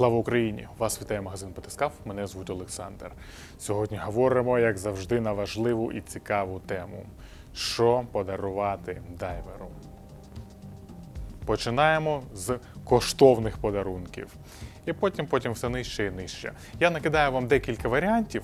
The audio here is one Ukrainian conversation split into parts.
Слава Україні! Вас вітає магазин Батискав. Мене звуть Олександр. Сьогодні говоримо, як завжди, на важливу і цікаву тему: що подарувати дайверу. Починаємо з коштовних подарунків. І потім, потім все нижче і нижче. Я накидаю вам декілька варіантів.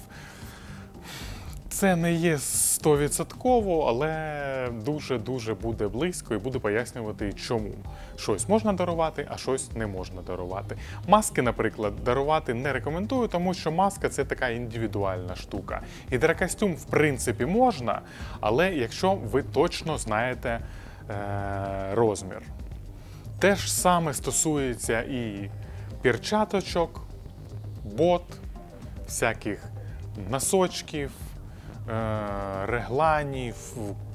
Це не є стовідсотково, але дуже-дуже буде близько і буду пояснювати, чому. Щось можна дарувати, а щось не можна дарувати. Маски, наприклад, дарувати не рекомендую, тому що маска це така індивідуальна штука. І дракостюм, в принципі, можна, але якщо ви точно знаєте е- розмір. Те ж саме стосується і перчаточок, бот, всяких носочків, регланів,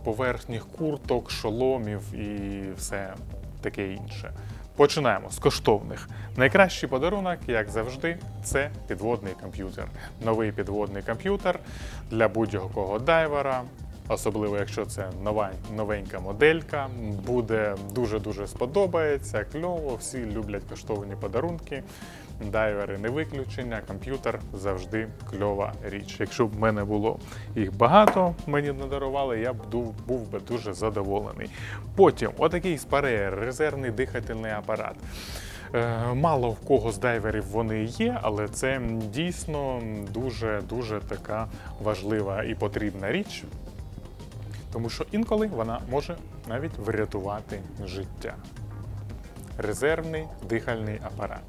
поверхніх курток, шоломів і все таке інше. Починаємо з коштовних. Найкращий подарунок, як завжди, це підводний комп'ютер. Новий підводний комп'ютер для будь-якого дайвера. Особливо, якщо це нова новенька моделька, буде дуже-дуже сподобається, кльово, всі люблять коштовні подарунки. Дайвери не виключення, комп'ютер завжди кльова річ. Якщо б в мене було їх багато, мені надарували, я б був би дуже задоволений. Потім, отакий спареєр, резервний дихательний апарат. Е, Мало в кого з дайверів вони є, але це дійсно дуже дуже така важлива і потрібна річ, тому що інколи вона може навіть врятувати життя. Резервний дихальний апарат.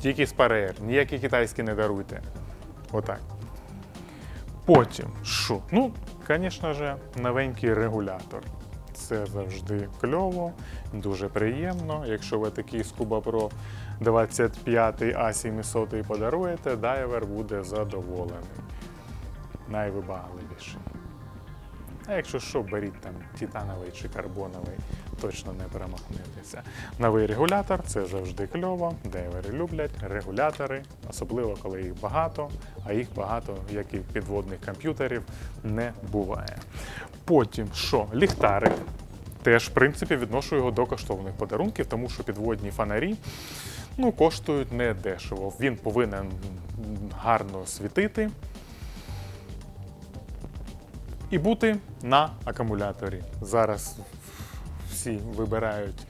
Тільки з спареєр, ніякі китайські не даруйте. Отак. Потім що? Ну, звісно ж, новенький регулятор. Це завжди кльово, дуже приємно. Якщо ви такий Scuba Pro 25 A700 подаруєте, дайвер буде задоволений. Найвибагливіший. А якщо що, беріть там титановий чи карбоновий, точно не перемахнетеся. Новий регулятор це завжди кльово. Дайвери люблять регулятори, особливо коли їх багато, а їх багато, як і підводних комп'ютерів, не буває. Потім що? Ліхтарик. Теж, в принципі, відношу його до коштовних подарунків, тому що підводні фонарі ну, коштують не дешево. Він повинен гарно світити і бути на акумуляторі. Зараз всі вибирають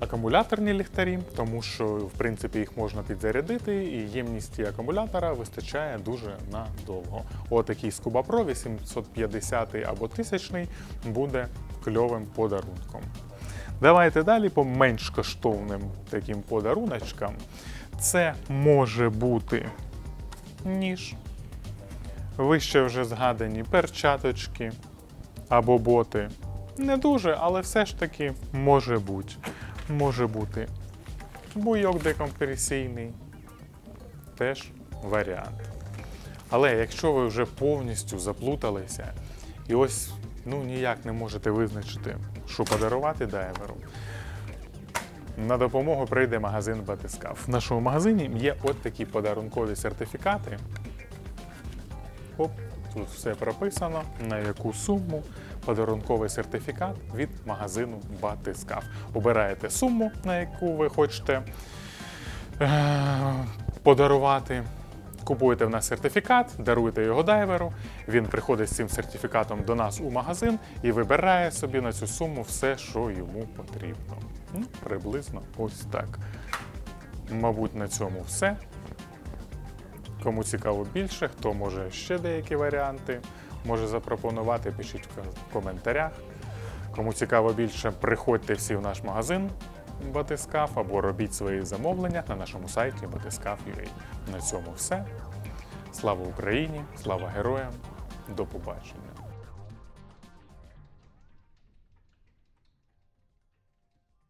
акумуляторні ліхтарі, тому що в принципі їх можна підзарядити, і ємності акумулятора вистачає дуже надовго. Отакий Scuba Pro 850 або 1000 буде кльовим подарунком. Давайте далі по менш коштовним таким подаруночкам. Це може бути ніж вище вже згадані перчаточки або боти. Не дуже, але все ж таки може бути. Може бути. Буйок декомпресійний теж варіант. Але якщо ви вже повністю заплуталися і ось ну ніяк не можете визначити, що подарувати дайверу, на допомогу прийде магазин Батискав. В нашому магазині є от такі подарункові сертифікати. Оп, тут все прописано, на яку суму подарунковий сертифікат від магазину Батискав. Обираєте суму, на яку ви хочете е- подарувати. Купуєте в нас сертифікат, даруєте його дайверу. Він приходить з цим сертифікатом до нас у магазин і вибирає собі на цю суму все, що йому потрібно. Ну, приблизно ось так. Мабуть, на цьому все. Кому цікаво більше, хто може ще деякі варіанти може запропонувати, пишіть в коментарях. Кому цікаво більше, приходьте всі в наш магазин Батискаф або робіть свої замовлення на нашому сайті Батискаф.ua. На цьому все. Слава Україні! Слава героям! До побачення!